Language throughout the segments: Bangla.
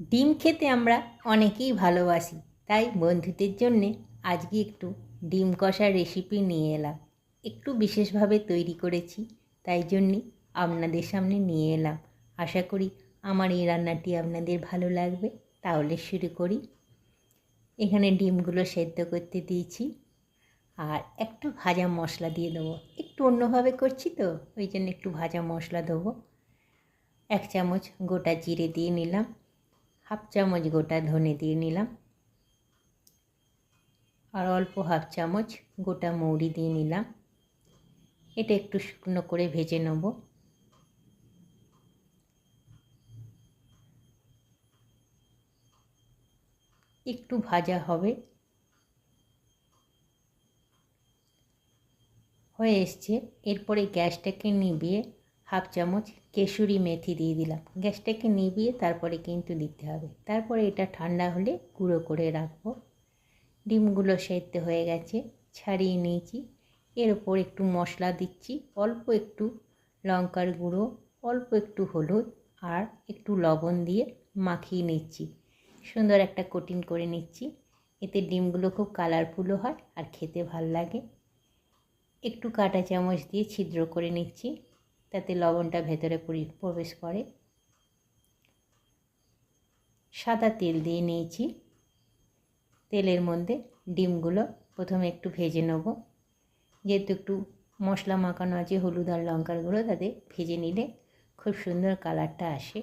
ডিম খেতে আমরা অনেকেই ভালোবাসি, তাই বন্ধুদের জন্যে আজকে একটু ডিম কষার রেসিপি নিয়ে এলাম। একটু বিশেষভাবে তৈরি করেছি, তাই জন্যে আপনাদের সামনে নিয়ে এলাম। আশা করি আমার এই রান্নাটি আপনাদের ভালো লাগবে, তাহলে শুরু করি। এখানে ডিমগুলো সেদ্ধ করতে দিয়েছি, আর একটু ভাজা মশলা দিয়ে দেবো। একটু অন্যভাবে করছি তো, ওই জন্য একটু ভাজা মশলা দেবো। এক চামচ গোটা জিরে দিয়ে নিলাম। হাফ চামচ গোটা ধনে দিয়ে নিলাম। আর অল্প হাফ চামচ গোটা মৌরি দিয়ে নিলাম। এটা একটু শুকনো করে ভেজে নেব। একটু ভাজা হবে। হয়ে এসছে। এরপরে গ্যাসটাকে নিভিয়ে হাফ চামচ কেশুরি মেথি দিয়ে দিলাম। গ্যাসটাকে নিভিয়ে তারপরে কিন্তু দিতে হবে। তারপরে এটা ঠান্ডা হলে গুঁড়ো করে রাখব। ডিমগুলো সেদ্ধ হয়ে গেছে, ছাড়িয়ে নিয়েছি। এর ওপর একটু মশলা দিচ্ছি, অল্প একটু লঙ্কার গুঁড়ো, অল্প একটু হলুদ আর একটু লবণ দিয়ে মাখিয়ে নিচ্ছি। সুন্দর একটা কোটিং করে নিচ্ছি। এতে ডিমগুলো খুব কালারফুলও হয় আর খেতে ভালো লাগে। একটু কাঁটা চামচ দিয়ে ছিদ্র করে নিচ্ছি। তাতে লবণটা ভেতরে প্রবেশ করে। সাদা তেল দিয়ে নিয়েছি। তেলের মধ্যে ডিমগুলো প্রথমে একটু ভেজে নেব। যেহেতু একটু মশলা মাখানো আছে, হলুদ আর লঙ্কার গুঁড়ো, তাতে ভেজে নিলে খুব সুন্দর কালারটা আসে।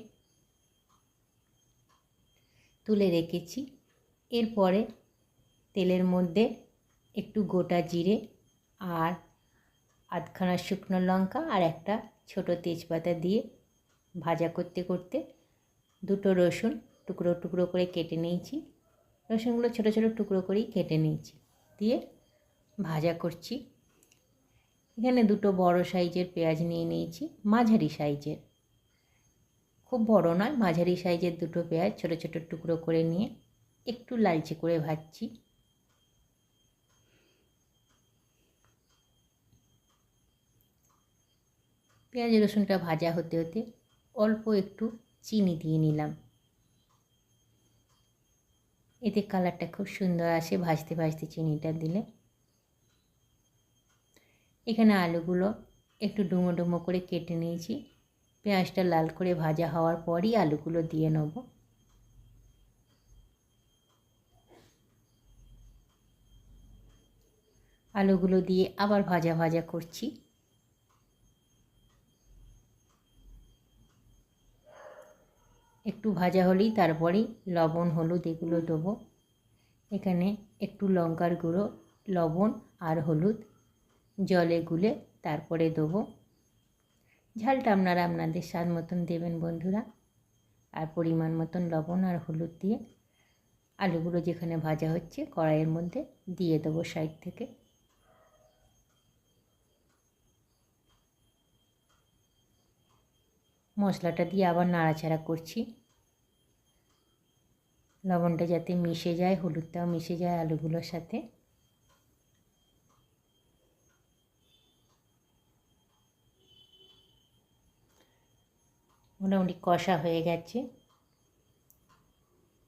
তুলে রেখেছি। এরপরে তেলের মধ্যে একটু গোটা জিরে আর আধখানা শুকনো লঙ্কা আর একটা ছোট তেজপাতা দিয়ে ভাজা করতে করতে দুটো রসুন টুকরো টুকরো করে কেটে নিয়েছি। রসুনগুলো ছোটো ছোটো টুকরো করেই কেটে নিয়েছি। দিয়ে ভাজা করছি। এখানে দুটো বড় সাইজের পেঁয়াজ নিয়ে নিয়েছি, মাঝারি সাইজের। খুব বড় নয়, মাঝারি সাইজের দুটো পেঁয়াজ ছোটো ছোটো টুকরো করে নিয়ে একটু লালচে করে ভাজছি। পেঁয়াজ রসুনটা ভাজা হতে হতে অল্প একটু চিনি দিয়ে নিলাম। এতে কালারটা খুব সুন্দর আসে, ভাজতে ভাজতে চিনিটা দিলে। এখানে আলুগুলো একটু ডুমো ডুমো করে কেটে নিয়েছি। পেঁয়াজটা লাল করে ভাজা হওয়ার পরই আলুগুলো দিয়ে নেব। আলুগুলো দিয়ে আবার ভাজা ভাজা করছি। একটু ভাজা হলেই তারপরেই লবণ, হলুদ এগুলো দেবো। এখানে একটু লঙ্কার গুঁড়ো, লবণ আর হলুদ। জলে গুলে তারপরে দেবো। ঝালটা আপনারা আপনাদের স্বাদ মতন দেবেন বন্ধুরা। আর পরিমাণ মতন লবণ আর হলুদ দিয়ে আলুগুলো যেখানে ভাজা হচ্ছে কড়াইয়ের মধ্যে দিয়ে দেবো সাইড থেকে। মশলাটা দিয়ে আবার নাড়াচাড়া করছি। লবণটা যাতে মিশে যায়, হলুদটাও মিশে যায় আলুগুলোর সাথে। মোটামুটি কষা হয়ে গেছে।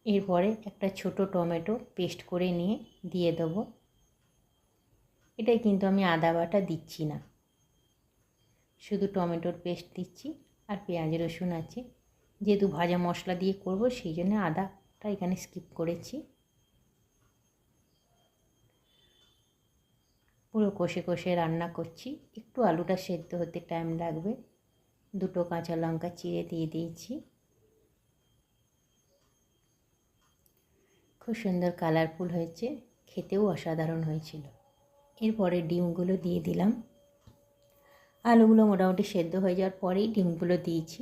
এরপরে একটা ছোট টমেটো পেস্ট করে নিয়ে দিয়ে দেবো। এটাই কিন্তু আমি আদা বাটা দিচ্ছি না। শুধু টমেটোর পেস্ট দিচ্ছি। আর পেঁয়াজ, রসুন আছে। যেহেতু ভাজা মশলা দিয়ে করব, সেই জন্য আদাটা এখানে স্কিপ করেছি। পুরো কষে কষে রান্না করছি। একটু আলুটা সেদ্ধ হতে টাইম লাগবে। দুটো কাঁচা লঙ্কা চিড়ে দিয়ে দিয়েছি। খুব সুন্দর কালারফুল হয়েছে। খেতেও অসাধারণ হয়েছিল। এরপরে ডিমগুলো দিয়ে দিলাম। আলুগুলো মোটামুটি সেদ্ধ হয়ে যাওয়ার পরেই ডিমগুলো দিয়েছি।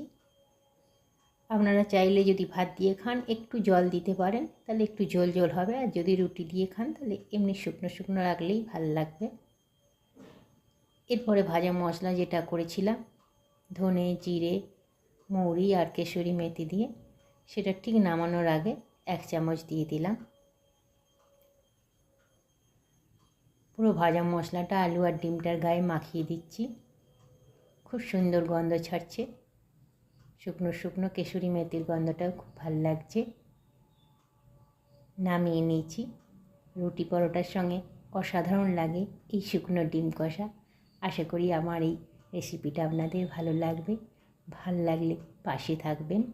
আপনারা চাইলে যদি ভাত দিয়ে খান, একটু জল দিতে পারেন, তাহলে একটু জল জল হবে। আর যদি রুটি দিয়ে খান, তাহলে এমনি শুকনো শুকনো রাখলেই ভালো লাগবে। এরপরে ভাজা মশলা যেটা করেছিলাম, ধনে, জিরে, মৌরি আর কেশরি মেথি দিয়ে, সেটা ঠিক নামানোর আগে এক চামচ দিয়ে দিলাম। পুরো ভাজা মশলাটা আলু আর ডিমটার গায়ে মাখিয়ে দিচ্ছি। খুব সুন্দর গন্ধ ছাড়ছে। শুকনো শুকনো কেশুরি মেথির গন্ধটাও খুব ভালো লাগছে। নামিয়ে নিয়েছি। রুটি পরোটার সঙ্গে অসাধারণ লাগে এই শুকনো ডিম কষা। আশা করি আমার এই রেসিপিটা আপনাদের ভালো লাগবে। ভালো লাগলে পাশে থাকবেন।